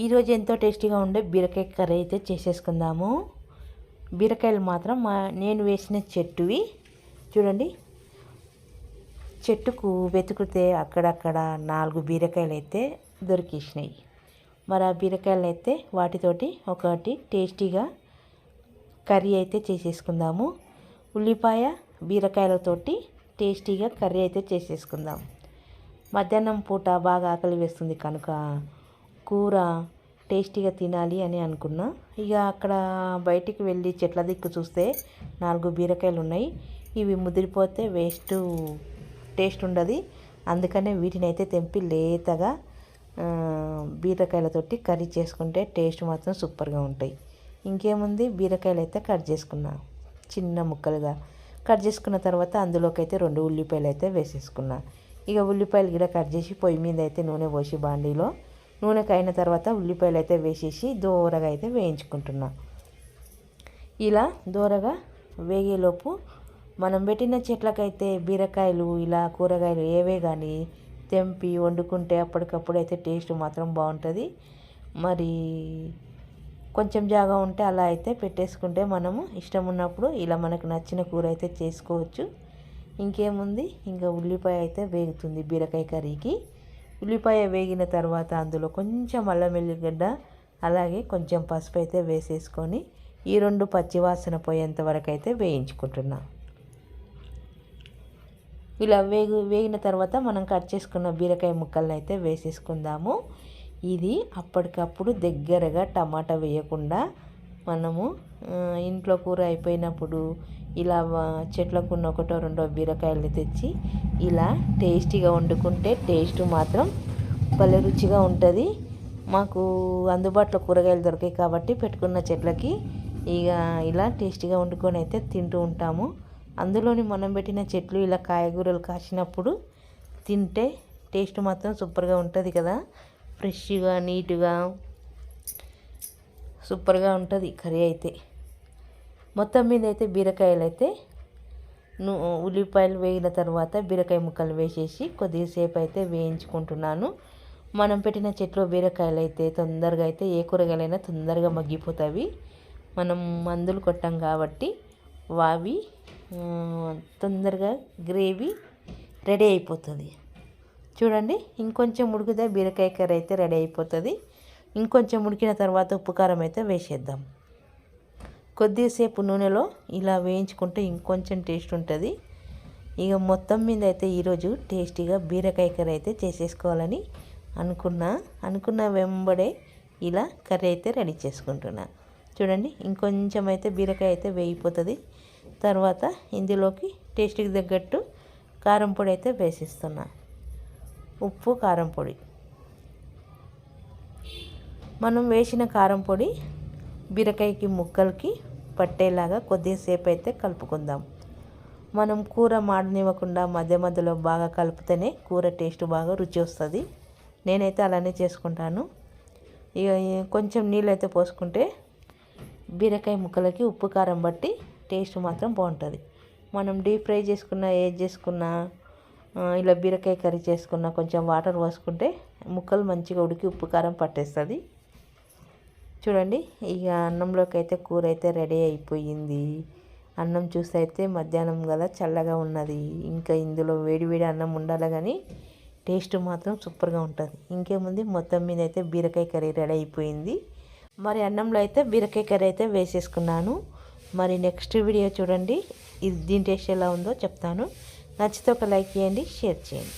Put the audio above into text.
ఈరోజు ఎంతో టేస్టీగా ఉండే బీరకాయ కర్రీ అయితే చేసేసుకుందాము. బీరకాయలు మాత్రం మా నేను వేసిన చెట్టువి. చూడండి. చెట్టుకు వెతుకుతే అక్కడక్కడ నాలుగు బీరకాయలు అయితే దొరికేసినాయి. మరి ఆ బీరకాయలు అయితే వాటితోటి ఒకటి టేస్టీగా కర్రీ అయితే చేసేసుకుందాము. ఉల్లిపాయ బీరకాయలతోటి టేస్టీగా కర్రీ అయితే చేసేసుకుందాం. మధ్యాహ్నం పూట బాగా ఆకలి వేస్తుంది కనుక కూర టేస్టీగా తినాలి అని అనుకున్నా. ఇక అక్కడ బయటికి వెళ్ళి చెట్ల దిక్కు చూస్తే నాలుగు బీరకాయలు ఉన్నాయి. ఇవి ముదిరిపోతే వేస్ట్ టేస్ట్ ఉండదు. అందుకనే వీటిని అయితే తెంపి లేతగా బీరకాయలతోటి కర్రీ చేసుకుంటే టేస్ట్ మాత్రం సూపర్గా ఉంటాయి. ఇంకేముంది? బీరకాయలు అయితే కట్ చేసుకున్నా చిన్న ముక్కలుగా. కట్ చేసుకున్న తర్వాత అందులోకి అయితే రెండు ఉల్లిపాయలు అయితే వేసేసుకున్నా. ఇక ఉల్లిపాయలు కూడా కట్ చేసి పొయ్యి మీద అయితే నూనె పోసి బాండీలో నూనె కాయిన తర్వాత ఉల్లిపాయలు అయితే వేసేసి దూరగా అయితే వేయించుకుంటున్నా. ఇలా దూరగా వేగేలోపు మనం పెట్టిన చెట్లకైతే బీరకాయలు ఇలా కూరగాయలు ఏవే కానీ తెంపి వండుకుంటే అప్పటికప్పుడు అయితే టేస్ట్ మాత్రం బాగుంటుంది. మరి కొంచెం జాగా ఉంటే అలా అయితే పెట్టేసుకుంటే మనము ఇష్టం ఉన్నప్పుడు ఇలా మనకు నచ్చిన కూర అయితే చేసుకోవచ్చు. ఇంకేముంది? ఇంకా ఉల్లిపాయ అయితే వేగుతుంది బీరకాయ కర్రీకి. ఉల్లిపాయ వేగిన తర్వాత అందులో కొంచెం అల్లం వెల్లిగడ్డ అలాగే కొంచెం పసుపు అయితే వేసేసుకొని ఈ రెండు పచ్చివాసన పోయేంత వరకు అయితే వేయించుకుంటున్నా. ఇలా వేగు వేగిన తర్వాత మనం కట్ చేసుకున్న బీరకాయ ముక్కలను అయితే వేసేసుకుందాము. ఇది అప్పటికప్పుడు దగ్గరగా టమాటా వేయకుండా మనము ఇంట్లో కూర అయిపోయినప్పుడు ఇలా చెట్లకు ఉన్న ఒకటో రెండో బీరకాయలు తెచ్చి ఇలా టేస్టీగా వండుకుంటే టేస్ట్ మాత్రం భలే రుచిగా ఉంటుంది. మాకు అందుబాటులో కూరగాయలు దొరికాయి కాబట్టి పెట్టుకున్న చెట్లకి ఇక ఇలా టేస్టీగా వండుకొని అయితే తింటూ ఉంటాము. అందులోని మనం పెట్టిన చెట్లు ఇలా కాయగూరలు కాసినప్పుడు తింటే టేస్ట్ మాత్రం సూపర్గా ఉంటుంది కదా. ఫ్రెష్గా నీట్గా సూపర్గా ఉంటుంది కర్రీ అయితే. మొత్తం మీద అయితే బీరకాయలు అయితే ఉల్లిపాయలు వేగిన తర్వాత బీరకాయ ముక్కలు వేసేసి కొద్దిసేపు అయితే వేయించుకుంటున్నాను. మనం పెట్టిన చెట్లో బీరకాయలు అయితే తొందరగా అయితే ఏ కూరగాయలైనా తొందరగా మగ్గిపోతాయి. మనం మందులు కొట్టాం కాబట్టి వావి తొందరగా గ్రేవీ రెడీ అయిపోతుంది. చూడండి ఇంకొంచెం ఉడికితే బీరకాయ కర్రీ అయితే రెడీ అయిపోతుంది. ఇంకొంచెం ఉడికిన తర్వాత ఉప్పు కారం అయితే వేసేద్దాం. కొద్దిసేపు నూనెలో ఇలా వేయించుకుంటే ఇంకొంచెం టేస్ట్ ఉంటుంది. ఇక మొత్తం మీద అయితే ఈరోజు టేస్టీగా బీరకాయ కర్రీ అయితే చేసేసుకోవాలని అనుకున్నా అనుకున్న వెంబడే ఇలా కర్రీ అయితే రెడీ చేసుకుంటున్నా. చూడండి ఇంకొంచెం అయితే బీరకాయ అయితే వేయిపోతుంది తర్వాత ఇందులోకి టేస్ట్కి తగ్గట్టు కారం పొడి అయితే వేసిస్తున్నా. ఉప్పు కారం పొడి. మనం వేసిన కారం పొడి బీరకాయకి ముక్కలకి పట్టేలాగా కొద్దిసేపు అయితే కలుపుకుందాం. మనం కూర మాడనివ్వకుండా మధ్య మధ్యలో బాగా కలిపితేనే కూర టేస్ట్ బాగా రుచి వస్తుంది. నేనైతే అలానే చేసుకుంటాను. ఇక కొంచెం నీళ్ళు అయితే పోసుకుంటే బీరకాయ ముక్కలకి ఉప్పు కారం బట్టి టేస్ట్ మాత్రం బాగుంటుంది. మనం డీప్ ఫ్రై చేసుకున్న ఏది చేసుకున్నా ఇలా బీరకాయ కర్రీ చేసుకున్న కొంచెం వాటర్ పోసుకుంటే ముక్కలు మంచిగా ఉడికి ఉప్పు కారం పట్టేస్తుంది. చూడండి ఇక అన్నంలోకి అయితే కూర అయితే రెడీ అయిపోయింది. అన్నం చూస్తే అయితే మధ్యాహ్నం కదా చల్లగా ఉన్నది. ఇంకా ఇందులో వేడి వేడి అన్నం ఉండాలి కానీ టేస్ట్ మాత్రం సూపర్గా ఉంటుంది. ఇంకేముంది? మొత్తం మీద అయితే బీరకాయ కర్రీ రెడీ అయిపోయింది. మరి అన్నంలో అయితే బీరకాయ కర్రీ అయితే వేసేసుకున్నాను. మరి నెక్స్ట్ వీడియో చూడండి ఇది దీని టేస్ట్ ఎలా ఉందో చెప్తాను. నచ్చితే ఒక లైక్ చేయండి షేర్ చేయండి.